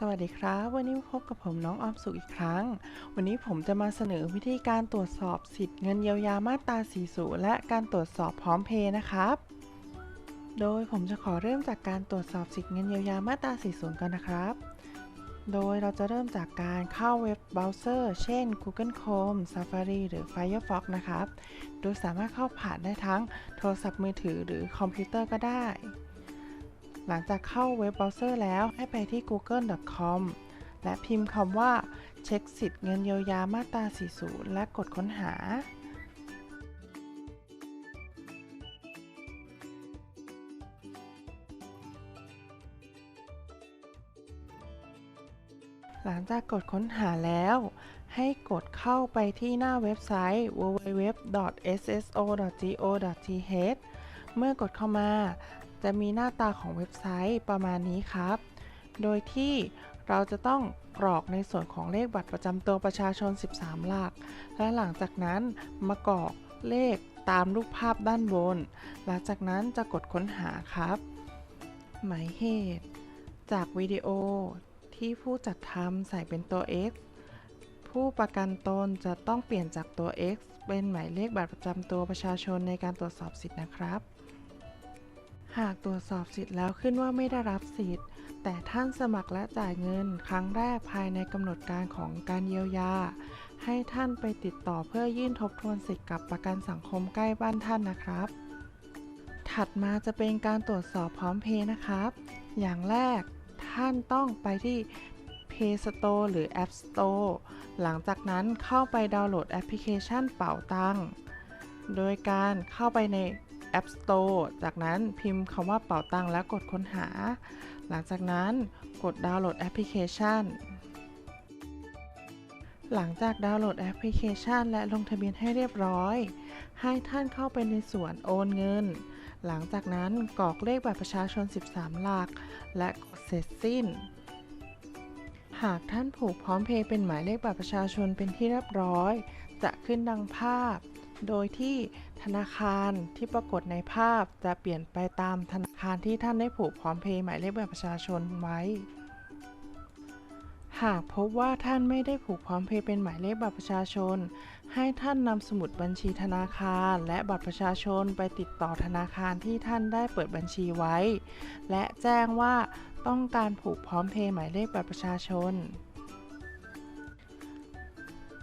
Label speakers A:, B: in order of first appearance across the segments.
A: สวัสดีครับ วันนี้พบกับผมน้องออมสุขอีกครั้ง วันนี้ผมจะมาเสนอวิธีการตรวจสอบสิทธิ์เงินเยียวยามาตรา40 และการตรวจสอบพร้อมเพย์นะครับ โดยผมจะขอเริ่มจากการตรวจสอบสิทธิ์เงินเยียวยามาตรา40กันนะครับ โดยเราจะเริ่มจากการเข้าเว็บเบราว์เซอร์เช่น Google Chrome Safari หรือ Firefox นะครับ โดยสามารถเข้าผ่านได้ทั้งโทรศัพท์มือถือหรือคอมพิวเตอร์ก็ได้ หลังจากเข้าเว็บเบราว์เซอร์แล้วให้ไปที่ google.com และพิมพ์คำว่า เช็คสิทธิ์เงินเยียวยามาตรา 40 และกดค้นหา หลังจากกดค้นหาแล้ว ให้กดเข้าไปที่หน้าเว็บไซต์ www.sso.go.th เมื่อกดเข้ามา จะมีหน้าตาของเว็บไซต์ประมาณนี้ครับ โดยที่เราจะต้องกรอกในส่วนของเลขบัตรประจำตัวประชาชน 13 หลัก และหลังจากนั้นมากรอกเลขตามรูปภาพด้านบน หลังจากนั้นจะกดค้นหาครับ หมายเหตุ จากวิดีโอที่ผู้จัดทำใส่เป็นตัว X ผู้ประกันตนจะต้องเปลี่ยนจากตัว X เป็นหมายเลขบัตรประจำตัวประชาชนในการตรวจสอบสิทธินะครับ หากตรวจสอบสิทธิ์แล้วขึ้นว่าไม่ได้รับสิทธิ์ แต่ท่านสมัครและจ่ายเงินครั้งแรกภายในกำหนดการของการเยียวยา ให้ท่านไปติดต่อเพื่อยื่นทบทวนสิทธิ์กับประกันสังคมใกล้บ้านท่านนะครับ ถัดมาจะเป็นการตรวจสอบพร้อมเพย์นะครับ อย่างแรกท่านต้องไปที่ Play Store หรือ App Store หลังจากนั้นเข้าไปดาวน์โหลดแอปพลิเคชันเป๋าตังโดยการเข้าไปใน App Store จากนั้นพิมพ์คำว่าเป๋าตังแล้วกดค้นหา หลังจากนั้นกดดาวน์โหลดแอปพลิเคชัน หลังจากดาวน์โหลดแอปพลิเคชัน และลงทะเบียนให้เรียบร้อย ให้ท่านเข้าไปในส่วนโอนเงิน หลังจากนั้นกรอกเลขบัตรประชาชน 13 หลัก และกดเสร็จสิ้น หากท่านผูกพร้อมเพย์เป็นหมายเลขบัตรประชาชนเป็นที่เรียบร้อย จะขึ้นดังภาพ โดยที่ธนาคารที่ปรากฏในภาพจะเปลี่ยนไปตามธนาคารที่ท่านได้ผูกพร้อมเพย์หมายเลขบัตรประชาชนไว้ หากพบว่าท่านไม่ได้ผูกพร้อมเพย์เป็นหมายเลขบัตรประชาชน ให้ท่านนำสมุดบัญชีธนาคาร และบัตรประชาชนไปติดต่อธนาคารที่ท่านได้เปิดบัญชีไว้ และแจ้งว่าต้องการผูกพร้อมเพย์หมายเลขบัตรประชาชน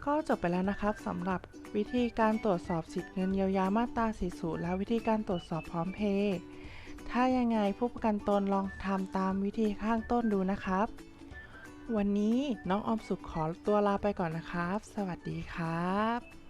A: ก็จบไปแล้วนะครับสำหรับวิธีการตรวจสอบสิทธิเงินเยียวยามาตรา 40 และวิธีการตรวจสอบพร้อมเพย์ถ้ายังไงผู้ประกันตนลองทำตามวิธีข้างต้นดูนะครับ วันนี้น้องออมสุขขอตัวลาไปก่อนนะครับ สวัสดีครับ